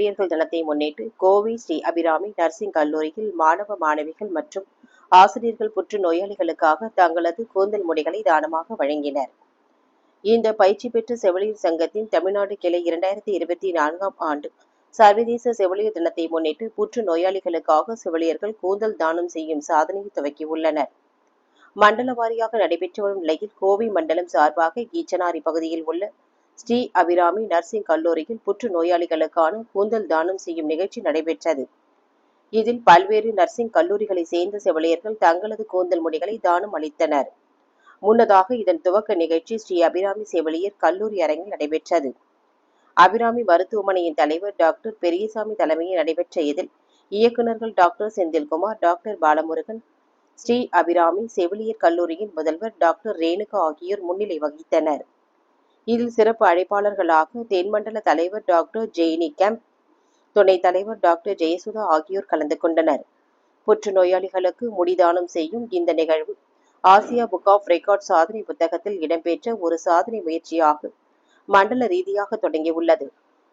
செவிலியர்கள் தினத்தை முன்னிட்டு கோவை ஸ்ரீ அபிராமி நர்சிங் கல்லூரியில் மாணவ மாணவிகள் மற்றும் ஆசிரியர்கள் புற்று நோயாளிகளுக்காக தங்களது கூந்தல் முடிகளை தானமாக வழங்கினர். இந்த பயிற்சி பெற்ற செவிலியர் சங்கத்தின் தமிழ்நாடு கிளை இரண்டாயிரத்தி இருபத்தி நான்காம் ஆண்டு சர்வதேச செவிலியர் தினத்தை முன்னிட்டு புற்று நோயாளிகளுக்காக செவிலியர்கள் கூந்தல் தானம் செய்யும் சாதனையை துவக்கியுள்ளனர் மண்டல வாரியாக நடைபெற்று வரும் நிலையில் கோவை மண்டலம் சார்பாக ஈச்சனாரி பகுதியில் உள்ள ஸ்ரீ அபிராமி நர்சிங் கல்லூரியில் புற்றுநோயாளிகளுக்கான கூந்தல் தானம் செய்யும் நிகழ்ச்சி நடைபெற்றது. இதில் பல்வேறு நர்சிங் கல்லூரிகளை சேர்ந்த செவிலியர்கள் தங்களது கூந்தல் முடிகளை தானம் அளித்தனர். முன்னதாக இதன் துவக்க நிகழ்ச்சி ஸ்ரீ அபிராமி செவிலியர் கல்லூரி அரங்கில் நடைபெற்றது. அபிராமி மருத்துவமனையின் தலைவர் டாக்டர் பெரியசாமி தலைமையில் நடைபெற்ற இதில் இயக்குநர்கள் டாக்டர் செந்தில்குமார் டாக்டர் பாலமுருகன் ஸ்ரீ அபிராமி செவிலியர் கல்லூரியின் முதல்வர் டாக்டர் ரேணுகா ஆகியோர் முன்னிலை வகித்தனர். இதில் சிறப்பு அழைப்பாளர்களாக தென்மண்டல தலைவர் டாக்டர் ஜெயினி கேம்ப் துணைத் தலைவர் டாக்டர் ஜெயசுதா ஆகியோர் கலந்து கொண்டனர். புற்றுநோயாளிகளுக்கு முடிதானம் செய்யும் இந்த நிகழ்வு ஆசியா புக் ஆஃப் ரெக்கார்ட் சாதனை புத்தகத்தில் இடம்பெற்ற ஒரு சாதனை முயற்சியாக மண்டல ரீதியாக தொடங்கியுள்ளது.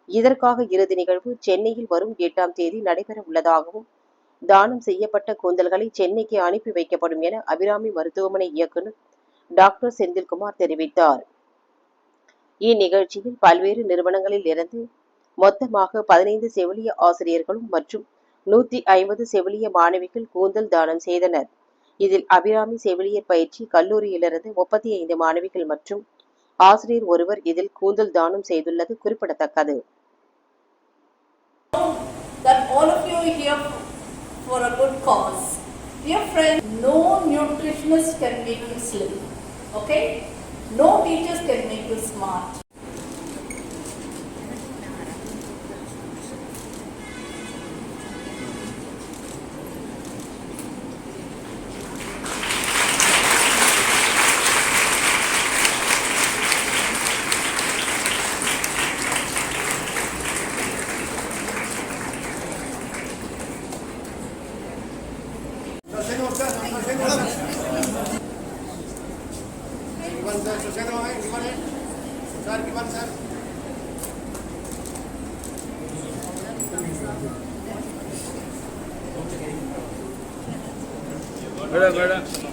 இதற்காக இறுதி நிகழ்வு சென்னையில் வரும் எட்டாம் தேதி நடைபெற உள்ளதாகவும் தானம் செய்யப்பட்ட கூந்தல்களை சென்னைக்கு அனுப்பி வைக்கப்படும் என அபிராமி மருத்துவமனை இயக்குநர் டாக்டர் செந்தில்குமார் தெரிவித்தார். இந்நிகழ்ச்சியில் பல்வேறு நிறுவனங்களில் இருந்து மொத்தமாக பதினைந்து செவிலிய ஆசிரியர்களும் மற்றும் நூத்தி ஐம்பது செவிலிய மாணவிகள் கூந்தல் தானம் செய்தனர் இதில் அபிராமி செவிலியர் பயிற்சி கல்லூரியிலிருந்து முப்பத்தி ஐந்து மாணவிகள் மற்றும் ஆசிரியர் ஒருவர் இதில் கூந்தல் தானம் செய்துள்ளது குறிப்பிடத்தக்கது for a good cause. Dear friends, no nutritionist can make you slim. Okay? No teachers can make you smart. Sir सुशेद हो गए किमन है सर किमन सर मैडम मैडम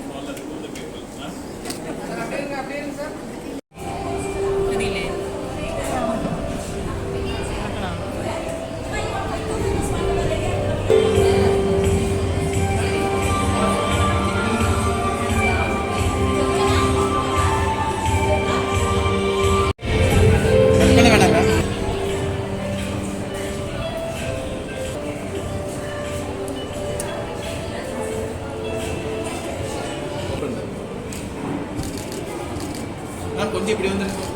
நான் கொஞ்சம் இப்படி வந்துருக்கோம்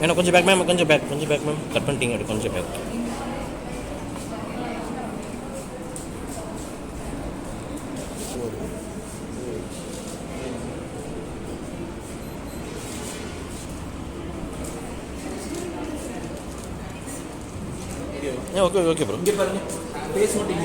மேடம் கொஞ்சம் பேக் மேம் கொஞ்சம் பேக் கொஞ்சம் பேக் மேம் கட் பண்ணிட்டீங்க கொஞ்சம் பேக் ஓகே ஓகே ப்ரோ இங்கே பாருங்க பேஸ் மட்டும்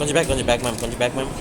கொஞ்சம் பேக் கொஞ்சம் பேக் மேம் கொஞ்சம் பேக் மேம்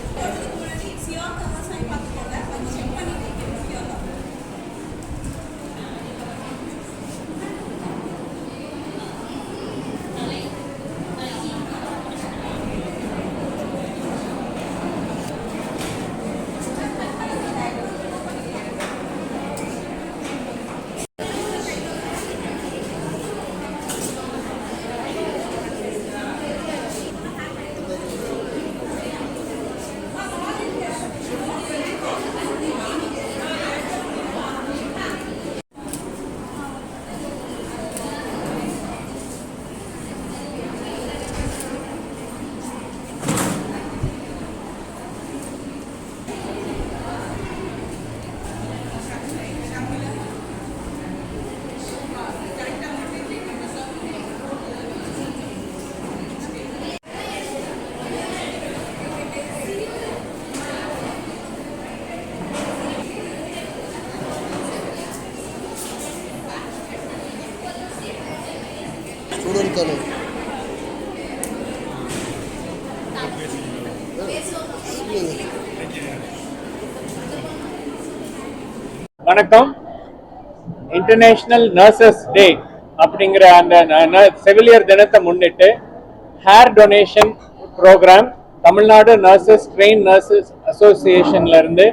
சரி வணக்கம். இன்டர்நேஷனல் நர்சஸ் டே அப்படிங்கிற அந்த செவிலியர் தினத்தை முன்னிட்டு hair donation programme Tamil Nadu nurses train nurses அசோசியேஷன்ல இருந்து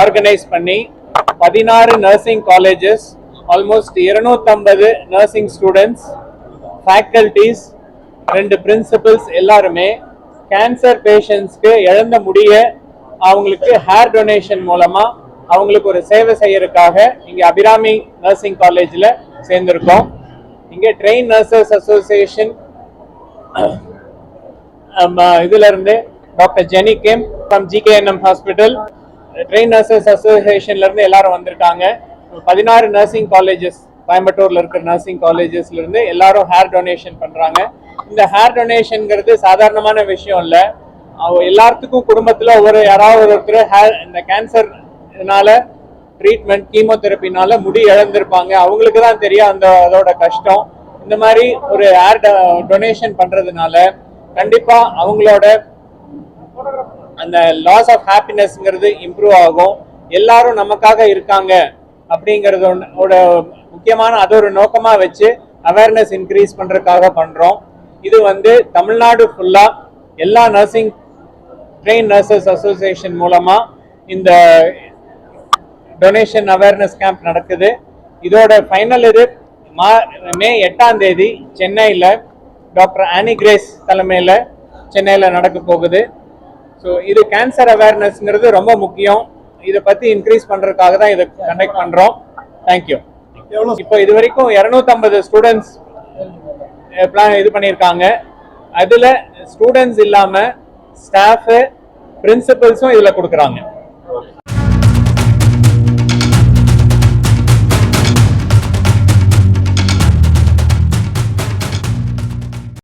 ஆர்கனைஸ் பண்ணி பதினாறு நர்சிங் காலேஜஸ் ஆல்மோஸ்ட் இருநூத்தம்பது நர்சிங் ஸ்டூடெண்ட்ஸ் ஃபேக்கல்டிஸ் ரெண்டு பிரின்சிபல்ஸ் எல்லாருமே கேன்சர் பேஷண்ட்ஸ்க்கு இழந்த முடிய அவங்களுக்கு ஹேர் டொனேஷன் மூலமாக அவங்களுக்கு ஒரு சேவை செய்யறதுக்காக இங்கே அபிராமி நர்சிங் காலேஜில் சேர்ந்துருக்கோம். இங்கே ட்ரெயின் நர்சஸ் அசோசியேஷன் இதிலிருந்து doctor Jenny Kim from GKNM hospital train nurses அசோசியேஷன்லேருந்து எல்லாரும் வந்திருக்காங்க. பதினாறு நர்சிங் காலேஜஸ் கோயம்புத்தூர்ல இருக்கிற நர்சிங் காலேஜஸ்ல இருந்து எல்லாரும் ஹேர் டொனேஷன் பண்றாங்க. இந்த ஹேர் டொனேஷன்ங்கிறது சாதாரணமான விஷயம் இல்ல. எல்லாத்துக்கும் குடும்பத்துல ஒரு யாராவது ஒருத்தர் ஹேர் இந்த கேன்சர்னால ட்ரீட்மெண்ட் கீமோதெரப்பினால முடி இழந்திருப்பாங்க. அவங்களுக்கு தான் தெரியும் அந்த அதோட கஷ்டம். இந்த மாதிரி ஒரு ஹேர் டொனேஷன் பண்றதுனால கண்டிப்பா அவங்களோட அந்த லாஸ் ஆஃப் ஹாப்பினஸ்ங்கிறது இம்ப்ரூவ் ஆகும். எல்லாரும் நமக்காக இருக்காங்க. அப்படிங்கறதோட முக்கியமான அது ஒரு நோக்கமா வச்சு அவேர்னஸ் இன்க்ரீஸ் பண்றதுக்காக பண்றோம். இது வந்து தமிழ்நாடு ஃபுல்லா எல்லா நர்சிங் ட்ரெயின் நர்சஸ் அசோசியேஷன் மூலமா இந்த டொனேஷன் அவேர்னஸ் கேம்ப் நடக்குது. இதோட ஃபைனல் இது மா மே எட்டாம் தேதி சென்னையில் டாக்டர் ஆனி கிரேஸ் தலைமையில் சென்னையில் நடக்க போகுது. ஸோ இது கேன்சர் அவேர்னஸ்ங்கிறது ரொம்ப முக்கியம். இதை பற்றி இன்க்ரீஸ் பண்ணுறதுக்காக தான் இதை கண்டக்ட் பண்ணுறோம் தேங்க்யூ இப்போ இது வரைக்கும் இரநூத்தம்பது ஸ்டூடெண்ட்ஸ் பிளான் இது பண்ணியிருக்காங்க. அதில் ஸ்டூடெண்ட்ஸ் இல்லாமல் ஸ்டாஃபு பிரின்சிபல்ஸும் இதில் கொடுக்குறாங்க.